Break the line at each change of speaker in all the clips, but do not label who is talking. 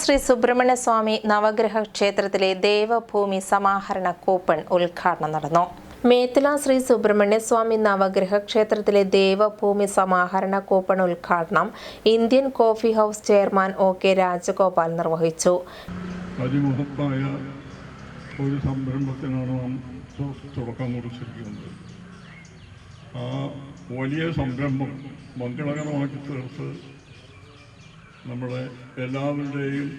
ശ്രീ സുബ്രഹ്മണ്യ സ്വാമി നവഗ്രഹ ക്ഷേത്രത്തിലെ ദേവഭൂമി സമാഹരണ കൂപ്പൺ ഉദ്ഘാടനം നടന്നു. മേത്തില ശ്രീ സുബ്രഹ്മണ്യസ്വാമി നവഗ്രഹ ക്ഷേത്രത്തിലെ ദേവഭൂമി സമാഹരണ കൂപ്പൺ ഉദ്ഘാടനം Indian coffee house chairman O K Rajagopal നിർവഹിച്ചു.
ഒരു സംരംഭത്തിനാണ് നാം തുടക്കം കുറിച്ചിരിക്കുന്നത്. ആ വലിയ സംരംഭം മംഗളകരമാക്കി തീർത്ത് നമ്മളെ എല്ലാവരുടെയും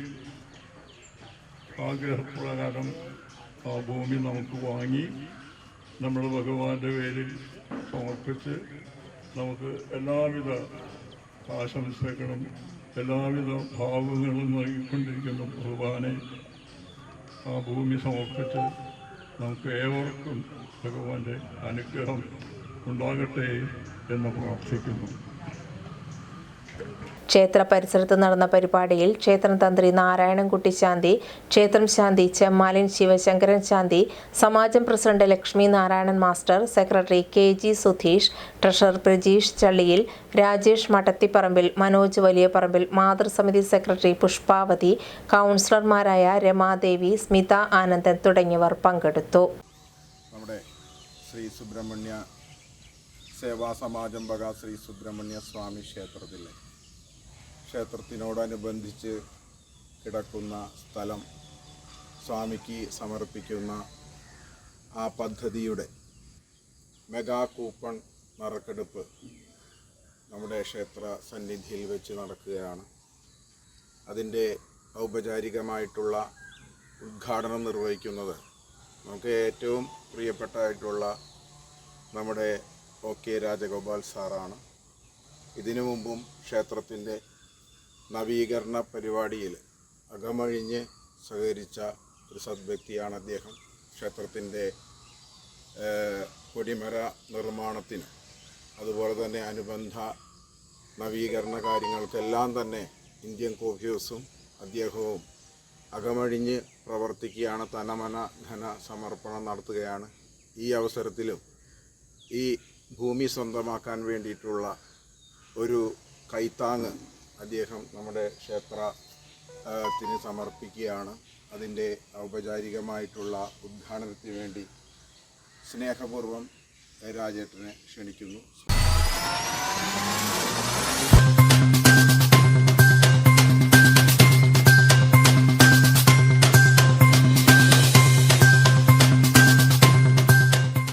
ആഗ്രഹപ്രകാരം ആ ഭൂമി നമുക്ക് വാങ്ങി നമ്മൾ ഭഗവാന്റെ പേരിൽ സമർപ്പിച്ച് നമുക്ക് എല്ലാവിധ ആശംസകളും എല്ലാവിധ ഭാവങ്ങളും നൽകിക്കൊണ്ടിരിക്കുന്ന ഭഗവാനെ ആ ഭൂമി സമർപ്പിച്ച് നമുക്ക് ഏവർക്കും ഭഗവാന്റെ അനുഗ്രഹം ഉണ്ടാകട്ടെ എന്ന് പ്രാർത്ഥിക്കുന്നു.
ക്ഷേത്ര പരിസരത്ത് നടന്ന പരിപാടിയിൽ ക്ഷേത്രം തന്ത്രി നാരായണൻകുട്ടി ശാന്തി ക്ഷേത്രം ശാന്തി ചെമ്മാലിൻ ശിവശങ്കരൻ ശാന്തി സമാജം president Lakshmi Narayanan master secretary K G Sudheesh treasurer Prajeesh ചള്ളിയിൽ Rajesh മട്ടത്തിപ്പറമ്പിൽ Manoj വലിയപറമ്പിൽ മാതൃസമിതി സെക്രട്ടറി പുഷ്പാവതി കൗൺസിലർമാരായ രമാദേവി സ്മിത ആനന്ദൻ തുടങ്ങിയവർ പങ്കെടുത്തു.
നമ്മുടെ ശ്രീ സുബ്രഹ്മണ്യ സേവാ സമാജം വക ശ്രീ സുബ്രഹ്മണ്യ സ്വാമി ക്ഷേത്രത്തിലെ ക്ഷേത്രത്തിനോടനുബന്ധിച്ച് കിടക്കുന്ന സ്ഥലം സ്വാമിക്ക് സമർപ്പിക്കുന്ന ആ പദ്ധതിയുടെ മെഗാ കൂപ്പൺ നറുക്കെടുപ്പ് നമ്മുടെ ക്ഷേത്ര സന്നിധിയിൽ വെച്ച് നടക്കുകയാണ്. അതിന്റെ ഔപചാരികമായിട്ടുള്ള ഉദ്ഘാടനം നിർവഹിക്കുന്നത് നമുക്ക് ഏറ്റവും പ്രിയപ്പെട്ടായിട്ടുള്ള നമ്മുടെ ഒ കെ രാജഗോപാൽ സാറാണ്. ഇതിനു മുമ്പും ക്ഷേത്രത്തിന്റെ നവീകരണ പരിപാടിയിൽ അകമഴിഞ്ഞ് സഹകരിച്ച ഒരു സദ്വ്യക്തിയാണ് അദ്ദേഹം. ക്ഷേത്രത്തിന്റെ കൊടിമര നിർമ്മാണത്തിന് അതുപോലെ തന്നെ അനുബന്ധ നവീകരണ കാര്യങ്ങൾക്കെല്ലാം തന്നെ ഇന്ത്യൻ കോഫി ഹൗസും അദ്ദേഹവും അകമഴിഞ്ഞ് പ്രവർത്തിക്കുകയാണ്. തനമന ധന സമർപ്പണം നടത്തുകയാണ്. ഈ അവസരത്തിലും ഈ ഭൂമി സ്വന്തമാക്കാൻ വേണ്ടിയിട്ടുള്ള ഒരു കൈത്താങ്ങ് അദ്ദേഹം നമ്മുടെ ക്ഷേത്രത്തിന് സമർപ്പിക്കുകയാണ്. അതിന്റെ ഔപചാരികമായിട്ടുള്ള ഉദ്ഘാടനത്തിന് വേണ്ടി സ്നേഹപൂർവം രാജേട്ടനെ ക്ഷണിക്കുന്നു.